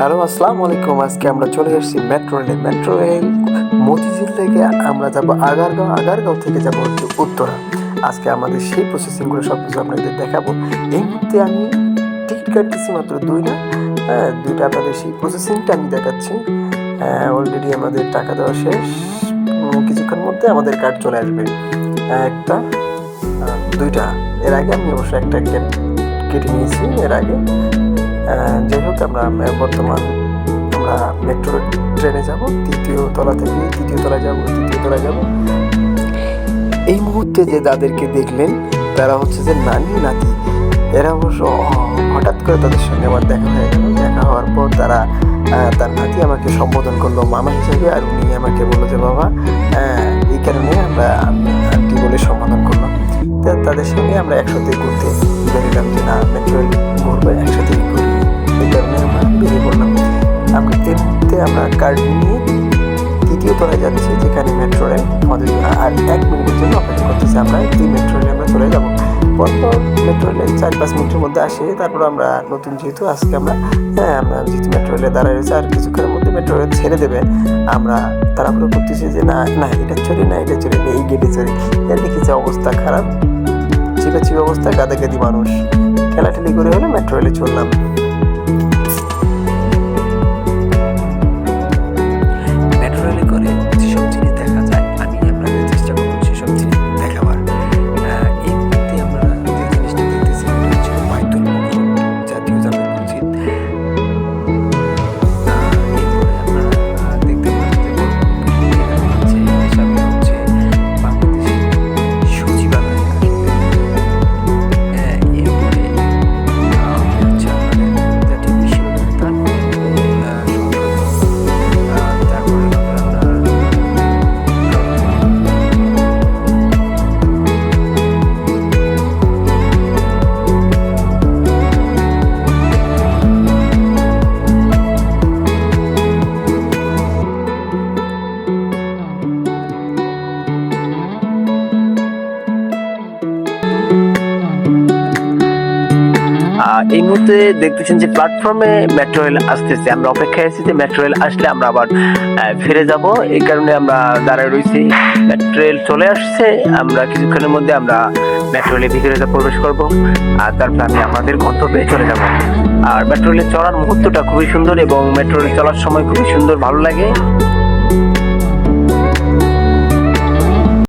Hello, আসসালামু আলাইকুম। আজকে আমরা চলে এসেছি মেট্রো রেলে। মেট্রো রেল মতিঝিল থেকে আমরা যাব আগারগাঁও। আগারগাঁও থেকে যাব হচ্ছে উত্তরা। আজকে আমাদের সেই প্রসেসিংগুলো সব কিছু আপনাদের দেখাবো। এই মুহূর্তে আমি টিকিট কাটতেছি মাত্র দুইটা হ্যাঁ দুইটা আপনাদের সেই প্রসেসিংটা আমি দেখাচ্ছি। অলরেডি আমাদের টাকা দেওয়া শেষ। কিছুক্ষণ মধ্যে আমাদের কার্ড চলে আসবে। একটা, দুইটা। এর আগে আমি অবশ্য একটা কেট- নিয়েছি এর আগে। যাই হোক, আমরা বর্তমান আমরা মেট্রো ট্রেনে যাব, তৃতীয় তলা থেকে তৃতীয় তলায় যাব, তৃতীয় তলায় যাব। এই মুহূর্তে যে যাদেরকে দেখলেন, তারা হচ্ছে যে নানি, নাতি। এরা অবশ্য হঠাৎ করে তাদের সঙ্গে আমার দেখা হয়ে গেল। দেখা হওয়ার পর তারা তার নাতি আমাকে সম্বোধন করল, মামা হিসেবে, আর উনি আমাকে বলল যে, বাবা এই কারণে আমরা আন্টি বলে সম্বোধন করলাম। তাদের সঙ্গে আমরা একসাথে ঘুরতে বেরিলাম যে না মেট্রো ঘুরবো একসাথে ঘুরি এই কারণে আমরা বেরিয়ে পড়লাম। আমরা তেমনিতে আমরা কার্ড নিয়ে তৃতীয় তলায় যাচ্ছি, যেখানে মেট্রো রেল আমাদের আর এক মিনিটের জন্য অপেক্ষা করতেছি আমরা, এই মেট্রো রেলে আমরা চলে যাব। পরপর মেট্রো রেলে চার পাঁচ মিনিটের মধ্যে আসে। তারপর আমরা নতুন যেহেতু আজকে আমরা হ্যাঁ আমরা যেহেতু মেট্রো রেলে দাঁড়ায় রয়েছে, আর কিছুক্ষণের মধ্যে মেট্রো রেল ছেড়ে দেবে। আমরা তাড়াহুড়ো করতেছি যে, না না, এটা চড়ি না, এটা চড়ি না, এই গেটে চড়ি। এর দেখেছি অবস্থা খারাপ? চিপে চিপে অবস্থা, গাদাগাদি মানুষ। ঠেলাঠেলি করে হলে মেট্রো রেলে চললাম এই মুহূর্তে দেখতেছেন যে প্ল্যাটফর্মে মেট্রো রেল আসতেছে। আমরা অপেক্ষায় আছি যে মেট্রো রেল আসলে আমরা আবার ফিরে যাব। এই কারণে আমরা দাঁড়ায় রয়েছি। মেট্রো রেল চলে আসছে। আমরা কিছুক্ষণের মধ্যে আমরা মেট্রো রেলের ভিতরে প্রবেশ করব। আর তারপর আমি আমাদের গন্তব্যে চলে যাব। আর মেট্রো রেলে চলার মুহূর্তটা খুবই সুন্দর এবং মেট্রো রেল চলার সময় খুবই সুন্দর, ভালো লাগে।